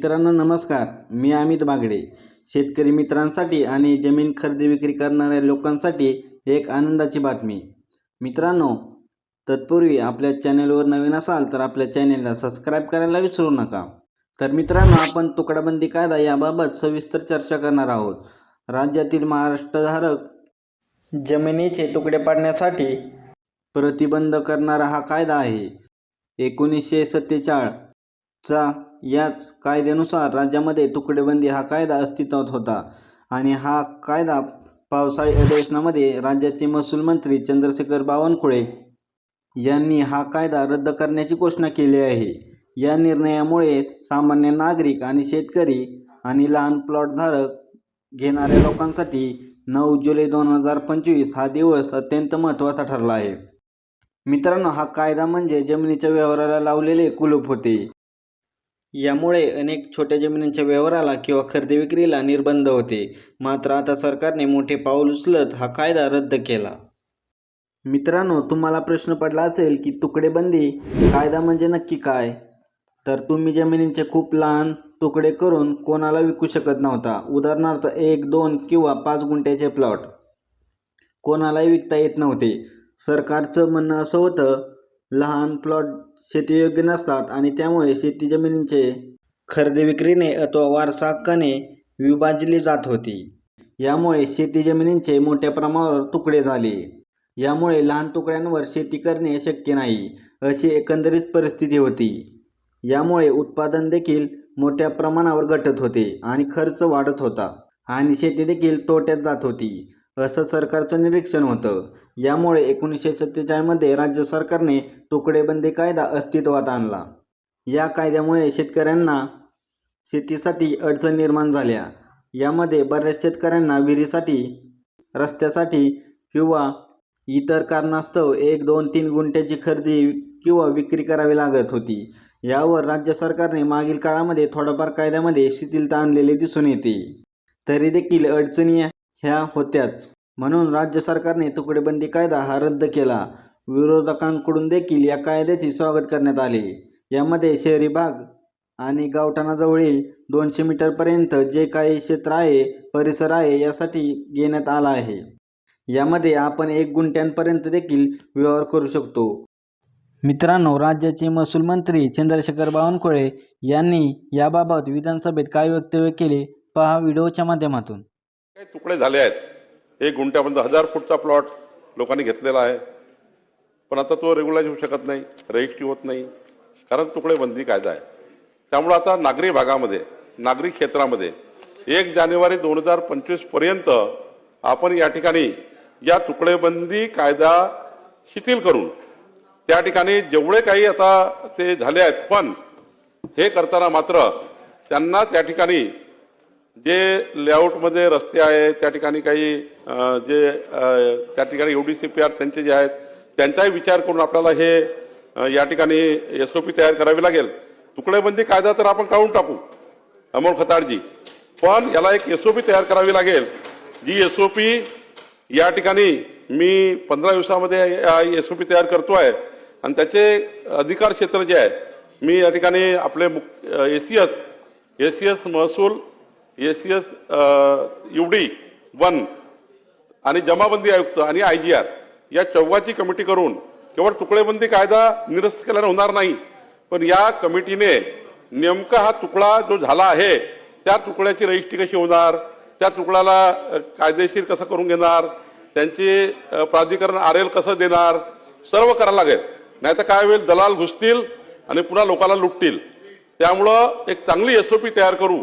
मित्रांनो नमस्कार. मी अमित बागडे. शेतकरी मित्रांसाठी आणि जमीन खरेदी विक्री करणाऱ्या लोकांसाठी एक आनंदाची बातमी. मित्रांनो तत्पूर्वी आपल्या चॅनेलवर नवीन असाल तर आपल्या चॅनेलला सबस्क्राईब करायला विसरू नका. तर मित्रांनो आपण तुकडाबंदी कायदा याबाबत सविस्तर चर्चा करणार आहोत. राज्यातील महाराष्ट्रधारक जमिनीचे तुकडे पाडण्यासाठी प्रतिबंध करणारा हा कायदा आहे. एकोणीसशे सत्तेचाळचा याच कायद्यानुसार राज्यामध्ये तुकडेबंदी हा कायदा अस्तित्वात होता आणि हा कायदा पावसाळी अधिवेशनामध्ये राज्याचे महसूल मंत्री चंद्रशेखर बावनकुळे यांनी हा कायदा रद्द करण्याची घोषणा केली आहे. या निर्णयामुळे सामान्य नागरिक आणि शेतकरी आणि लहान प्लॉटधारक घेणाऱ्या लोकांसाठी नऊ जुलै दोन हजार पंचवीस हा दिवस अत्यंत महत्त्वाचा ठरला आहे. मित्रांनो हा कायदा म्हणजे जमिनीच्या व्यवहाराला लावलेले कुलूप होते. यामुळे अनेक छोट्या जमिनींच्या व्यवहाराला किंवा खरेदी विक्रीला निर्बंध होते. मात्र आता सरकारने मोठे पाऊल उचलत हा कायदा रद्द केला. मित्रांनो तुम्हाला प्रश्न पडला असेल की तुकडेबंदी कायदा म्हणजे नक्की काय? तर तुम्ही जमिनींचे खूप लहान तुकडे करून कोणाला विकू शकत नव्हता. उदाहरणार्थ एक दोन किंवा पाच गुंठ्याचे प्लॉट. कोणालाही विकता येत नव्हते. सरकारचं म्हणणं असं होतं लहान प्लॉट शेतीयोग्य नसतात आणि त्यामुळे शेती जमिनींचे खरेदी विक्रीने अथवा वारसा हक्काने विभाजली जात होती. यामुळे शेती जमिनींचे मोठ्या प्रमाणावर तुकडे झाले. यामुळे लहान तुकड्यांवर शेती करणे शक्य नाही अशी एकंदरीत परिस्थिती होती. यामुळे उत्पादन देखील मोठ्या प्रमाणावर घटत होते आणि खर्च वाढत होता आणि शेती देखील तोट्यात जात होती. असं सरकारचं निरीक्षण होतं. यामुळे एकोणीसशे सत्तेचाळीसमध्ये राज्य सरकारने तुकडेबंदी कायदा अस्तित्वात आणला. या कायद्यामुळे शेतकऱ्यांना शेतीसाठी अडचण निर्माण झाल्या. यामध्ये बऱ्याच शेतकऱ्यांना विहिरीसाठी रस्त्यासाठी किंवा इतर कारणास्तव एक दोन तीन गुंठ्याची खरेदी किंवा विक्री करावी लागत होती. यावर राज्य सरकारने मागील काळामध्ये थोडाफार कायद्यामध्ये शिथिलता आणलेली दिसून येते. तरी देखील अडचणी ह्या होत्याच. म्हणून राज्य सरकारने तुकडेबंदी कायदा हा रद्द केला. विरोधकांकडून देखील या कायद्याचे स्वागत करण्यात आले. यामध्ये शहरी भाग आणि गावठाणाजवळील दोनशे मीटरपर्यंत जे काही क्षेत्र आहे परिसर आहे यासाठी घेण्यात आला आहे. यामध्ये आपण एक गुंठ्यांपर्यंत देखील व्यवहार करू शकतो. मित्रांनो राज्याचे महसूल मंत्री चंद्रशेखर बावनकुळे यांनी याबाबत विधानसभेत काय वक्तव्य केले पहा व्हिडिओच्या माध्यमातून. काही तुकडे झाले आहेत. एक गुंठ्यापर्यंत हजार फूटचा प्लॉट लोकांनी घेतलेला आहे. पण आता तो रेग्युलाइज होऊ शकत नाही रजिस्ट्री होत नाही. कारण तुकडे बंदी कायदा आहे. त्यामुळं आता नागरी भागामध्ये नागरी क्षेत्रामध्ये एक जानेवारी दोन हजार पंचवीसपर्यंत आपण या ठिकाणी या तुकडेबंदी कायदा शिथिल करून त्या ठिकाणी जेवढे काही आता ते झाले आहेत पण हे करताना मात्र त्यांना त्या ठिकाणी जे लेआउटमध्ये रस्ते आहेत त्या ठिकाणी काही जे त्या ठिकाणी U D C P R त्यांचे जे आहेत त्यांचाही विचार करून आपल्याला हे या ठिकाणी एस ओ पी तयार करावी लागेल. तुकडेबंदी कायदा तर आपण काढून टाकू अमोल खताडजी. पण याला एक एस ओ पी तयार करावी लागेल. जी एस ओ पी या ठिकाणी मी पंधरा दिवसामध्ये एस ओ पी तयार करतोय आणि त्याचे अधिकार क्षेत्र जे आहे मी या ठिकाणी आपले एसीएस एसीएस महसूल एस एस युडी वन आणि जमाबंदी आयुक्त आणि आय जी आर या चौघाची कमिटी करून केवळ तुकडेबंदी कायदा निरस्त केल्याने होणार नाही पण या कमिटीने नेमका हा तुकडा जो झाला आहे त्या तुकड्याची रजिस्ट्री कशी होणार त्या तुकड्याला कायदेशीर कसं करून घेणार त्यांचे प्राधिकरण आर एल कसं देणार सर्व करायला लागेल. नाही तर काय होईल दलाल घुसतील आणि पुन्हा लोकांना लुटतील. त्यामुळं एक चांगली एसओपी तयार करू